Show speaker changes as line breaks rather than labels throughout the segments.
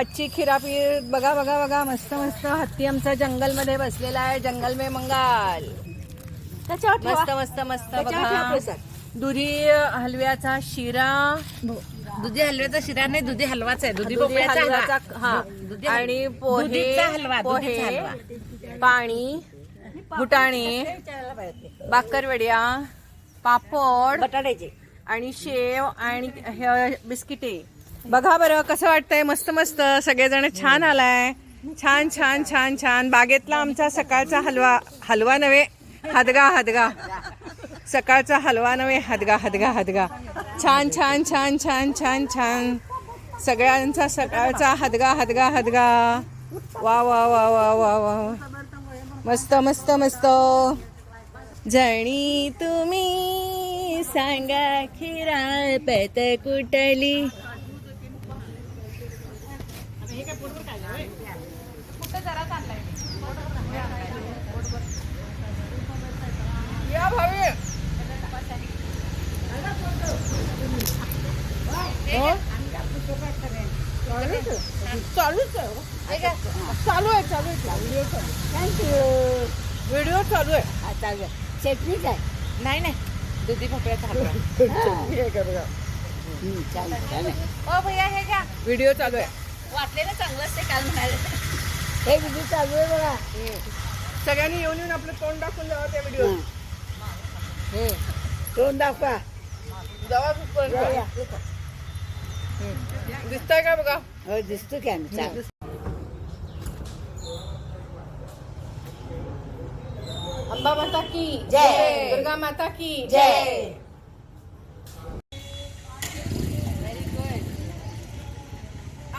आजची खिरापीर बघा बघा बघा मस्त मस्त. हत्ती आमचा जंगलमध्ये बसलेला आहे. जंगल में मंगाल. मस्त मस्त मस्त बघा. दुधी हलव्याचा शिरा.
दुधी हलव्याचा शिरा नाही दुधी हलवाच आहे. दुधी
दुधी
भोपळ्याचा
हलव्याचा
हलवा.
हा. आणि पोहे
हलवा,
पोहे. पाणी फुटाणे बाकरवड्या पापड
बटाट्याचे.
आणि शेव आणि हे बिस्किटे. बघा बरं कसं वाटतंय? मस्त मस्त. सगळेजण छान आलाय. छान छान छान छान. बागेतला आमचा सकाळचा हलवा हलवा नव्हे हदगा हदगा. सकाळचा हलवा नव्हे हदगा हदगा हदगा. छान छान छान छान छान छान. सगळ्यांचा सकाळचा हदगा हदगा हदगा. वा वा वा वा वा वा. मस्त मस्त मस्त. जणी तुम्ही सांगा खिरा पत कुटली या भावी. हो? चालूच आहे. चालू आहे चालू आहे. व्हिडिओ चालू
थँक्यू
व्हिडिओ चालू आहे.
चालू आहे. चटणीच आहे.
नाही नाही. दुधी
हं, चालेल चालेल.
ओ भैया हे घ्या.
व्हिडिओ चालू आहे.
वाटलेलं चांगलं असते काल म्हणाले.
हे किती चालू आहे बघा.
सगळ्यांनी येऊन येऊन आपलं तोंड दाखवून जावं त्या व्हिडिओ
हं. तोंड दाखवा.
जवळ
जाऊया.
दिसतंय का बघा?
हो दिसतो की आम्ही.
अंबा माता की
जय.
दुर्गा माता की
जय.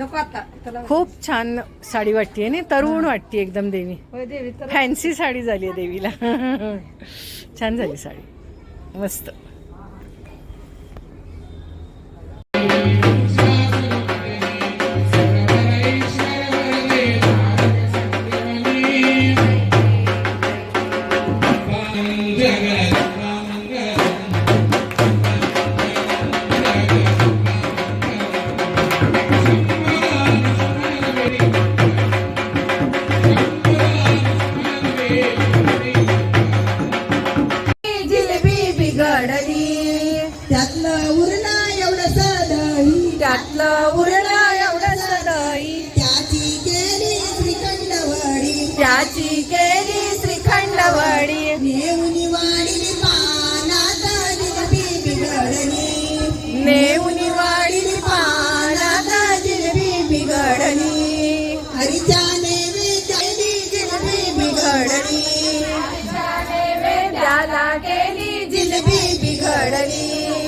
नको आता
खूप छान साडी वाटते ना? तरुण वाटते एकदम देवी.
होय देवी तर
फॅन्सी साडी झाली आहे देवीला. छान झाली साडी. मस्त.
त्यातलं उरला एवढं दही त्याची केली श्रीखंडवडी.
त्याची केली श्रीखंड वडी
नेऊन वाढली पानात जिलबी बिघडली
नेऊन वाडी पानात जिलेबी बिघडली
हरीच्या नैवेद्याली जिलबी बिघडली
त्याला केली जिलेबी बिघडली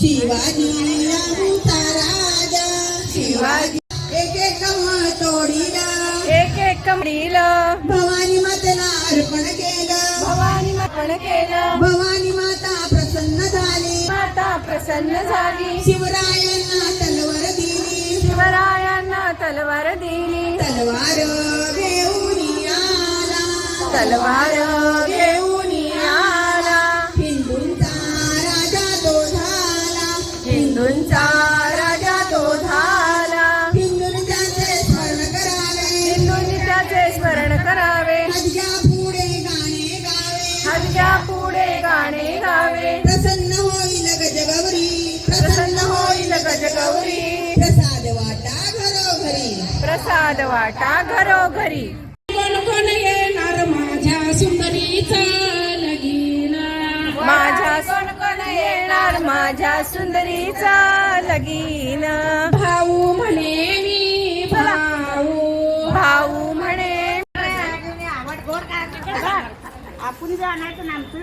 शिवाजी आमचा राजा.
शिवाजी
एक एक तोडीला.
एक एक कमडील
भवानी मातेला अर्पण केलं.
भवानी आपण केलं.
भवानी माता प्रसन्न झाली.
माता प्रसन्न झाली.
शिवरायांना तलवार दिली.
शिवरायांना तलवार दिली.
तलवार घेऊन आला.
तलवार
स्मरण करावे. हजग्या पुढे गाणे गावे.
हलक्या पुढे गाणे गावे.
प्रसन्न होईल गजगौरी
प्रसन्न होईल गजगौरी
प्रसाद वाटा घरोघरी.
प्रसाद वाटा घरोघरी.
कोण कोण येणार माझ्या सुंदरीचा लगीना?
माझ्या कोण कोण येणार माझ्या सुंदरीचा लगीन?
भाऊ म्हणे
आपण बी आणायचं ना आमचं